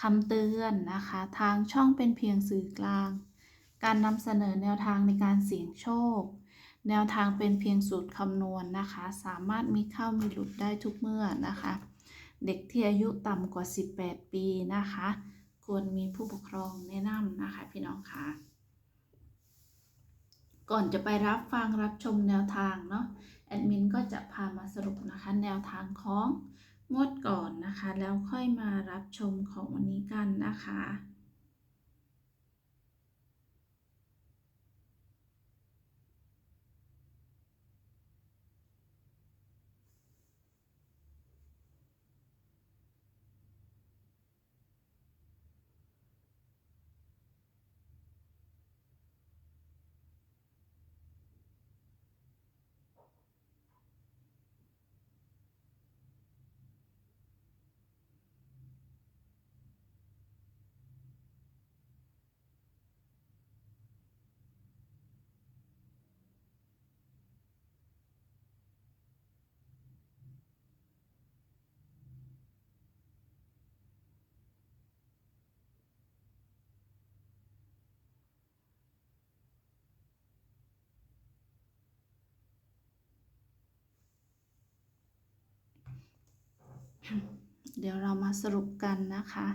คำเตือนนะคะ ทางช่องเป็นเพียงสื่อกลาง การนำเสนอแนวทางในการเสี่ยงโชค แนวทางเป็นเพียงสูตรคำนวณนะคะ สามารถมีเข้ามีหลุดได้ทุกเมื่อนะคะ เด็กที่อายุต่ำกว่า 18 ปีนะคะ ควรมีผู้ปกครองแนะนำนะคะพี่น้องคะก่อนจะไปรับฟังรับชมแนวทางเนาะแอดมินก็จะพามาสรุปนะคะ แนวทางของ งวดก่อนนะคะ แล้วค่อยมารับชมของวันนี้กันนะคะ เดี๋ยวเรามาสรุปกันนะคะ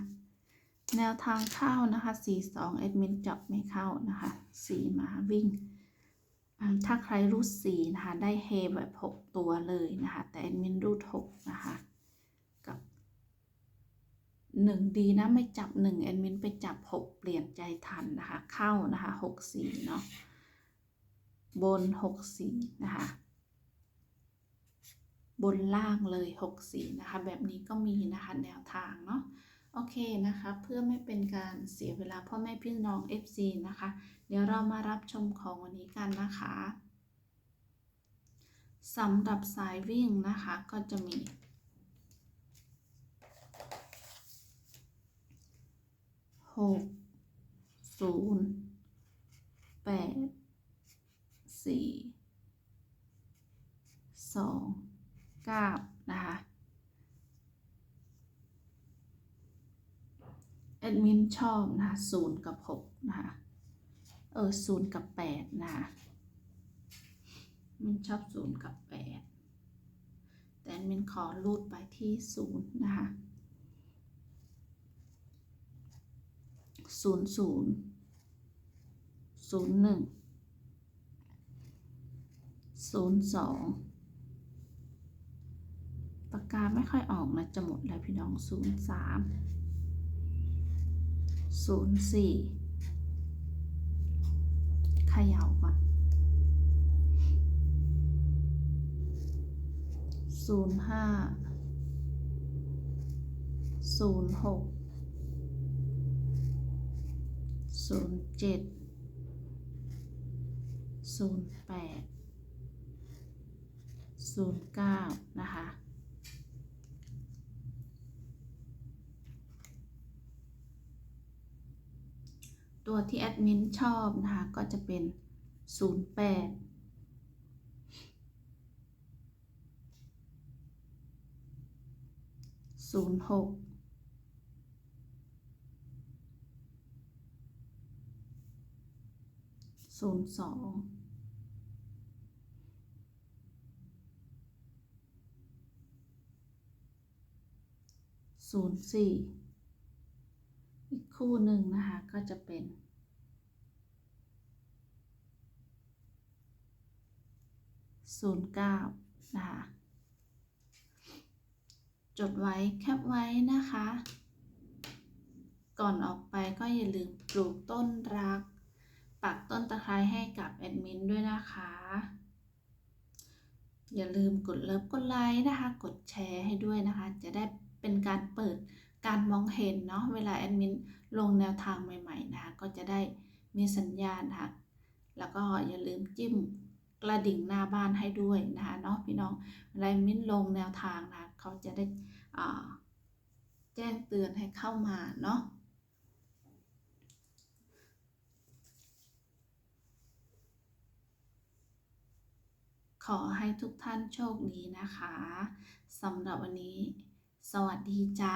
แนวทางเข้านะคะ42แอดมินจับไม่เข้านะคะ4มาวิ่ง ถ้าใครรูด4นะคะ ได้เฮแบบ 6 ตัวเลยนะคะ แต่แอดมินรูด6นะคะ กับ 1 ดีนะ ไม่จับ1แอดมินไปจับ 6 เปลี่ยนใจทันนะคะ เข้านะคะ 6 4 เนาะบน 6 4 นะคะ บนล่างเลย 6 สีนะคะ แบบนี้ก็มีนะคะแนวทางเนาะโอเคนะคะ เพื่อไม่เป็นการเสียเวลาพ่อแม่พี่น้อง FC นะคะ เดี๋ยวเรามารับชมของวันนี้กันนะคะสำหรับสายวิ่งนะคะก็จะมี หกศูนย์แปดสี่สอง ก้านะคะแอดมินชอบนะคะศูนย์กับหกนะคะเออศูนย์กับแปดนะคะมินชอบศูนย์กับแปดแต่แอดมินขอรูดไปที่ศูนย์นะคะศูนย์ศูนย์ศูนย์หนึ่งศูนย์สอง ปากกาไม่ค่อยออกนะจะหมดแล้วพี่น้อง 0 3 0 4ขย่าก่อน0 5 0 6 0 7 0 8 0 9 นะคะ ตัวที่แอดมินชอบนะคะ ก็จะเป็น 08ศูนย์หกศูนย์สองศูนย์สี่ คู่หนึ่งนะคะ ก็จะเป็น ศูนย์เก้านะคะ จดไว้แคปไว้นะคะ ก่อนออกไปก็อย่าลืมปลูกต้นรัก ปักต้นตะไคร้ให้กับแอดมินด้วยนะคะ อย่าลืมกดเลิฟกดไลค์นะคะ กดแชร์ให้ด้วยนะคะ จะได้เป็นการเปิด การมองเห็นเนาะเวลาแอดมินลงแนวทางใหม่ๆนะคะก็จะได้มีสัญญาณนะคะแล้วก็อย่าลืมจิ้มกระดิ่งหน้าบ้านให้ด้วยนะคะเนาะพี่น้องเวลามิ้นลงแนวทางนะเขาจะได้แจ้งเตือนให้เข้ามาเนาะขอให้ทุกท่านโชคดีนะคะสำหรับวันนี้ สวัสดีจ้า